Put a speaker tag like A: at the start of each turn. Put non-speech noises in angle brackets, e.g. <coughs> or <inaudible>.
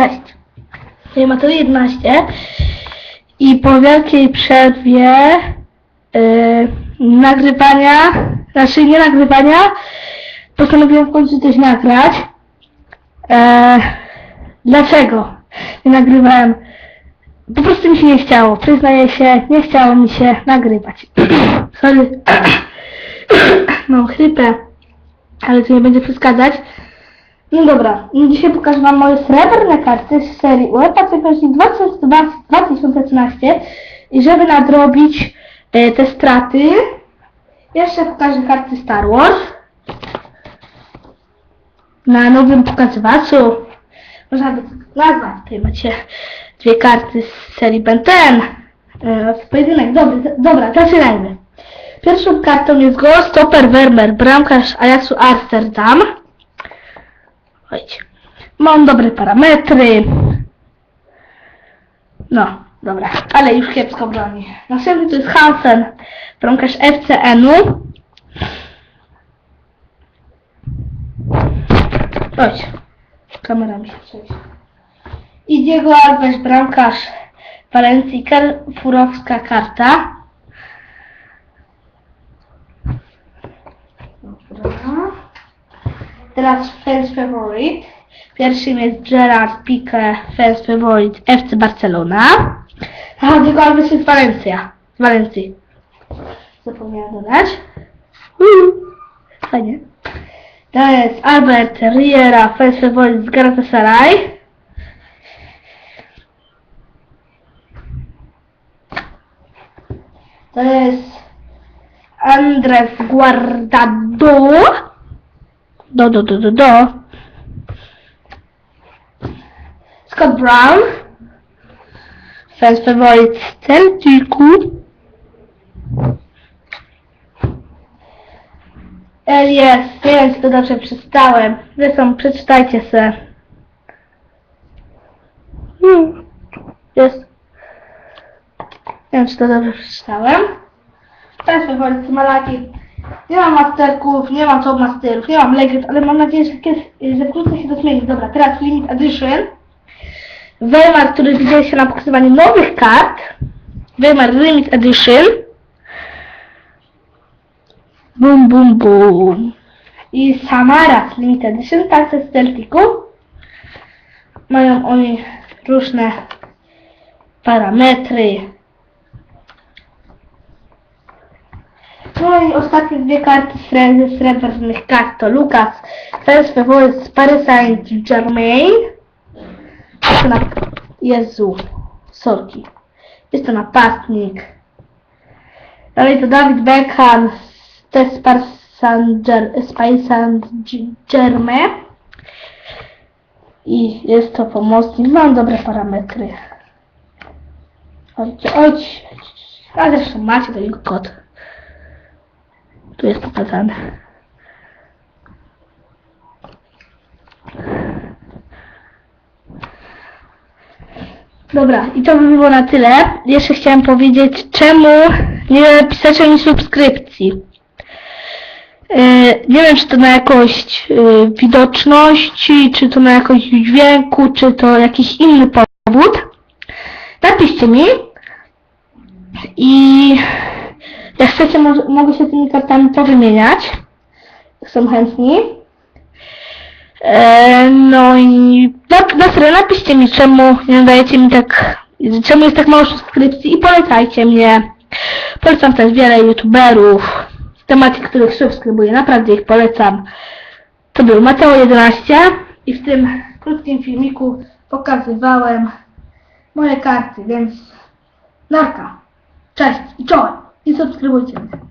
A: Cześć. Mam to 11 i po wielkiej przerwie yy, nagrywania, znaczy nie nagrywania, postanowiłem w końcu coś nagrać. E, dlaczego nie nagrywałem? Po prostu mi się nie chciało, przyznaję się, nie chciało mi się nagrywać. <coughs> Sorry, <coughs> mam chrypę, ale to nie będzie przeszkadzać. No dobra, no dzisiaj pokażę Wam moje srebrne karty z serii UEFA Champions League 2013 i żeby nadrobić e, te straty, jeszcze pokażę karty Star Wars na nowym pokazywaczu. Można by nazwać, tutaj macie dwie karty z serii Ben 10 e, w pojedynek. Dobry, dobra, zaczynajmy. Pierwszą kartą jest go Stopper Wermer, bramkarz Ajaxu Amsterdam. Chodź. Mam dobre parametry. No, dobra, ale już kiepsko broni. Następny to jest Hansen, bramkarz FCN-u. Chodź. Kamera mi się przejdzie. I Diego Alves, bramkarz Walencji, Furowska karta. Dobra. Teraz fans favorite. Pierwszym jest Gerard Piqué, fans favorite FC Barcelona. A Alves jest Walencja. Z Walencji. Zapomniałam dodać. Mm. Fajnie. To jest Albert Riera, fans favorite z Galatasaray. To jest Andres Guardado. Do, do, do, do, do. Scott Brown. Fans favorite Celticu. Elias, nie wiem czy to dobrze przeczytałem. Zresztą przeczytajcie se. Hmm. Jest. Nie wiem czy to dobrze przeczytałem. Fans favorite Malaki. Nie mam masterków, nie mam top masterów, nie mam legend, ale mam nadzieję, że, kiedyś, że wkrótce się to zmieni. Dobra, teraz limit edition. Weimar, który widział się na pokazywaniu nowych kart. Weimar limit edition. Bum, bum, bum. I Samaras limit edition, także z Celticu. Mają oni różne parametry. No i ostatnie dwie karty ze srebrnych kart to Lukas Fels favorite z Paris Saint Germain. Jest to na... Jezu, sorki. Jest to napastnik. Dalej to Dawid Beckham z też z Paris Saint Ger- z Paris Saint Germain. I jest to pomocnik. Mam dobre parametry. Chodźcie, chodź. A zresztą macie do niego kod. Tu jest pokazane. Dobra, i to by było na tyle. Jeszcze chciałem powiedzieć, czemu nie piszecie mi subskrypcji. Yy, nie wiem, czy to na jakąś yy, widoczności, czy to na jakąś dźwięku, czy to jakiś inny powód. Napiszcie mi. I jak chcecie, mogę się tymi kartami powymieniać. Są chętni. E, no i na, na serio, napiszcie mi, czemu nie dajecie mi tak, czemu jest tak mało subskrypcji i polecajcie mnie. Polecam też wiele youtuberów, tematy, których subskrybuję, naprawdę ich polecam. To był Mateo 11 i w tym krótkim filmiku pokazywałem moje karty, więc narka. Cześć i czołem i subskrybujcie mnie.